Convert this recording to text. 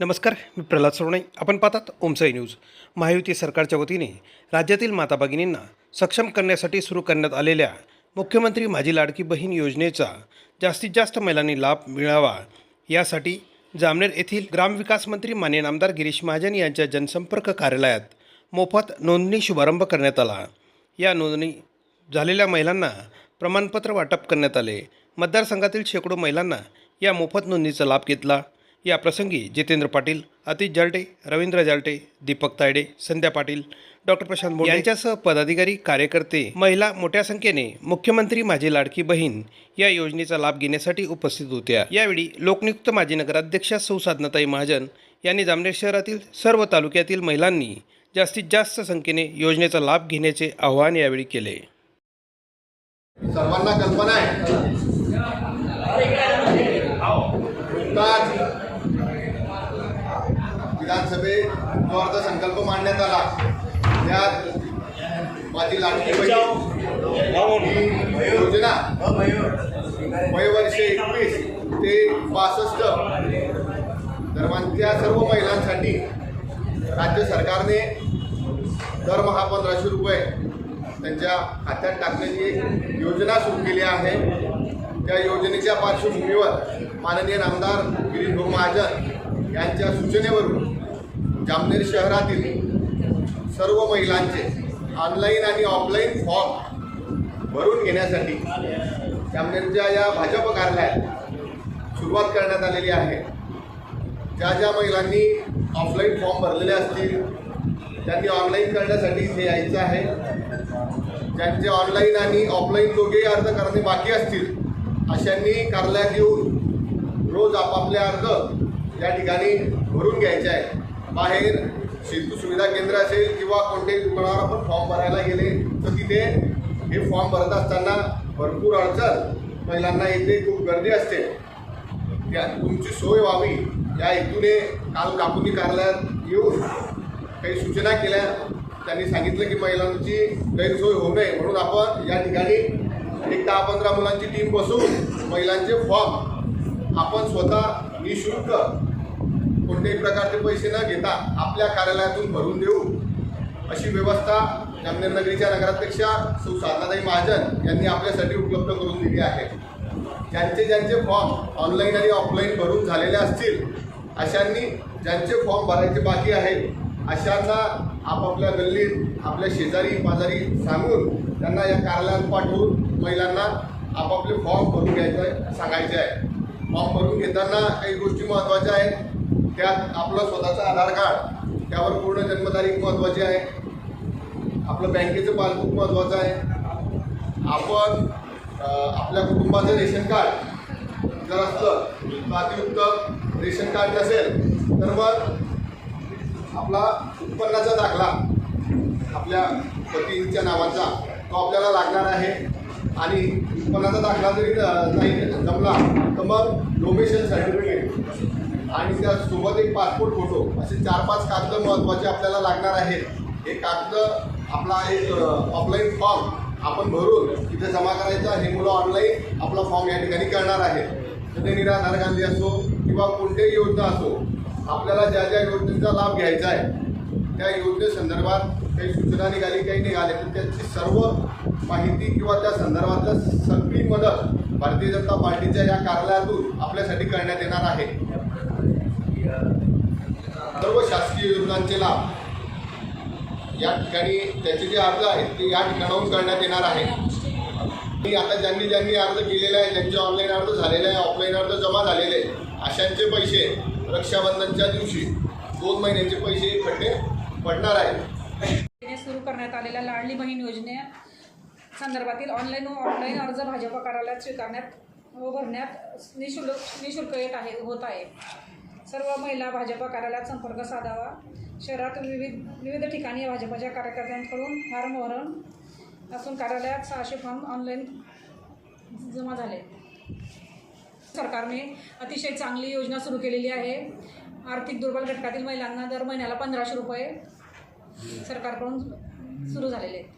नमस्कार मी प्रल्हाद सोरणे. आपण पाहतात ओमसाई न्यूज. महायुती सरकारच्या वतीने राज्यातील माता भगिनींना सक्षम करण्यासाठी सुरू करण्यात आलेल्या मुख्यमंत्री माझी लाडकी बहीण योजनेचा जास्तीत जास्त महिलांनी लाभ मिळावा यासाठी जामनेर येथील ग्रामविकास मंत्री मान्य आमदार गिरीश महाजन यांच्या जनसंपर्क कार्यालयात मोफत नोंदणी शुभारंभ करण्यात आला. या नोंदणी झालेल्या महिलांना प्रमाणपत्र वाटप करण्यात आले. मतदारसंघातील शेकडो महिलांना या मोफत नोंदणीचा लाभ घेतला. या प्रसंगी जितेंद्र पाटील अतिश जालटे रवींद्र जालटे दीपक तायडे संध्या पाटील डॉक्टर प्रशांत यांच्यासह पदाधिकारी कार्यकर्ते महिला मोठ्या संख्येने मुख्यमंत्री माझी लाडकी बहीण या योजनेचा लाभ घेण्यासाठी उपस्थित होत्या. यावेळी लोकनियुक्त माजी नगराध्यक्षा सौ साधनाताई महाजन यांनी जामनेर शहरातील सर्व तालुक्यातील महिलांनी जास्तीत जास्त संख्येने योजनेचा लाभ घेण्याचे आवाहन यावेळी केले. सर्वांना कल्पना आहे. अर्थसंकल्प मांडण्यात आला. त्यात माझी लाडकी बहीण योजना वयवर्ष एकवीस ते पासष्ट दरम्यानच्या सर्व महिलांसाठी राज्य सरकारने दरमहा पंधराशे रुपये त्यांच्या खात्यात टाकण्याची योजना सुरू केली आहे. त्या योजनेच्या पार्श्वभूमीवर माननीय आमदार गिरीश भाऊ महाजन यांच्या सूचनेवरून जामनेर शहरातील सर्व महिलांचे ऑनलाईन आणि ऑफलाईन फॉर्म भरून घेण्यासाठी जामनेरच्या या भाजप कार्यालयात सुरुवात करण्यात आलेली आहे. ज्या ज्या महिलांनी ऑफलाईन फॉर्म भरलेले असतील त्यांनी ऑनलाईन करण्यासाठी इथे यायचं आहे. ज्यांचे ऑनलाईन आणि ऑफलाईन दोघेही अर्ज करणे बाकी असतील अशांनी कार्यालयात येऊन रोज आपापले अर्ज या ठिकाणी भरून घ्यायचे आहे बाहेर सेतू सुविधा केंद्र असेल किंवा कोणत्याही दुकानावर आपण फॉर्म भरायला गेले तर तिथे हे फॉर्म भरत असताना भरपूर अडचण महिलांना येथे खूप गर्दी असते. त्या तुमची सोय व्हावी. या हेतूने काल कापुनी कार्यालयात येऊन काही सूचना केल्या. त्यांनी सांगितलं की महिलांची गैरसोय होऊ नये. म्हणून आपण या ठिकाणी एक दहा पंधरा मुलांची टीम बसून महिलांचे फॉर्म आपण स्वतः निशुल्क कोणत्याही प्रकारचे पैसे न घेता आपल्या कार्यालयातून भरून देऊ. अशी व्यवस्था जामनेर नगरीच्या नगराध्यक्षा सौ साधनाताई महाजन यांनी आपल्यासाठी उपलब्ध करून दिली आहे. ज्यांचे ज्यांचे फॉर्म ऑनलाईन आणि ऑफलाईन भरून झालेले असतील अशांनी ज्यांचे फॉर्म भरायचे बाकी आहे अशांना आपापल्या गल्लीत आपल्या शेजारी पाजारी सांगून त्यांना या कार्यालयात पाठवून महिलांना आपापले फॉर्म भरून घ्यायचं आहे सांगायचे आहे. फॉर्म भरून घेताना काही गोष्टी महत्त्वाच्या आहेत. त्यात आपलं स्वतःचं आधार कार्ड त्यावर पूर्ण जन्मतारीख महत्त्वाची आहे. आपलं बँकेचं पासबुक महत्त्वाचं आहे. आपण आपल्या कुटुंबाचं रेशन कार्ड जर असलं तर रेशन कार्ड नसेल तर मग आपला उत्पन्नाचा दाखला आपल्या पतींच्या नावाचा तो आपल्याला लागणार आहे. आणि उत्पन्नाचा दाखला जरी नाही जमला तर मग डोमेशन सर्टिफिकेट आणि त्यासोबत एक पासपोर्ट फोटो असे चार पाच कागद महत्त्वाचे आपल्याला लागणार आहेत. हे कागद आपला एक ऑफलाईन फॉर्म आपण भरून तिथे जमा करायचा. हे मुलं ऑनलाईन आपला फॉर्म या ठिकाणी करणार आहेत. तर ते निराधार गांधी असो किंवा कोणत्याही योजना असो आपल्याला ज्या ज्या योजनेचा लाभ घ्यायचा आहे त्या योजनेसंदर्भात काही सूचना निघाली काही निघाले तर त्याची सर्व माहिती किंवा त्या संदर्भातलं सगळी मदत भारतीय जनता पार्टीच्या या कार्यालयातून आपल्यासाठी करण्यात येणार आहे. शासकीय योजनांचे लाभ. या ठिकाणी त्याचे जे अर्ज आहेत ते या ठिकाणाहून करण्यात येणार आहे. आणि आता ज्यांनी ज्यांनी अर्ज केलेला आहे ज्यांचे ऑनलाईन अर्ज झालेले आहे ऑफलाईन अर्ज जमा झालेले आहे, अशांचे पैसे रक्षाबंधनच्या दिवशी दोन महिन्याचे पैसे इकडे पडणार आहेत. सुरू करण्यात आलेल्या लाडली बहीण योजने संदर्भातील ऑनलाईन व ऑफलाईन अर्ज भाजप कार्यालयात स्वीकारण्यात व भरण्यात निशुल्क निशुल्क येत आहे होत आहे. सर्व महिला भाजपा कार्यालयात संपर्क साधावा. शहरातून विविध विविध ठिकाणी भाजपाच्या कार्यकर्त्यांकडून फॉर्म वरण असून कार्यालयात सहाशे फॉर्म ऑनलाईन जमा झाले. सरकारने अतिशय चांगली योजना सुरू केलेली आहे. आर्थिक दुर्बल घटकातील महिलांना दर महिन्याला पंधराशे रुपये सरकारकडून सुरू झालेले आहेत.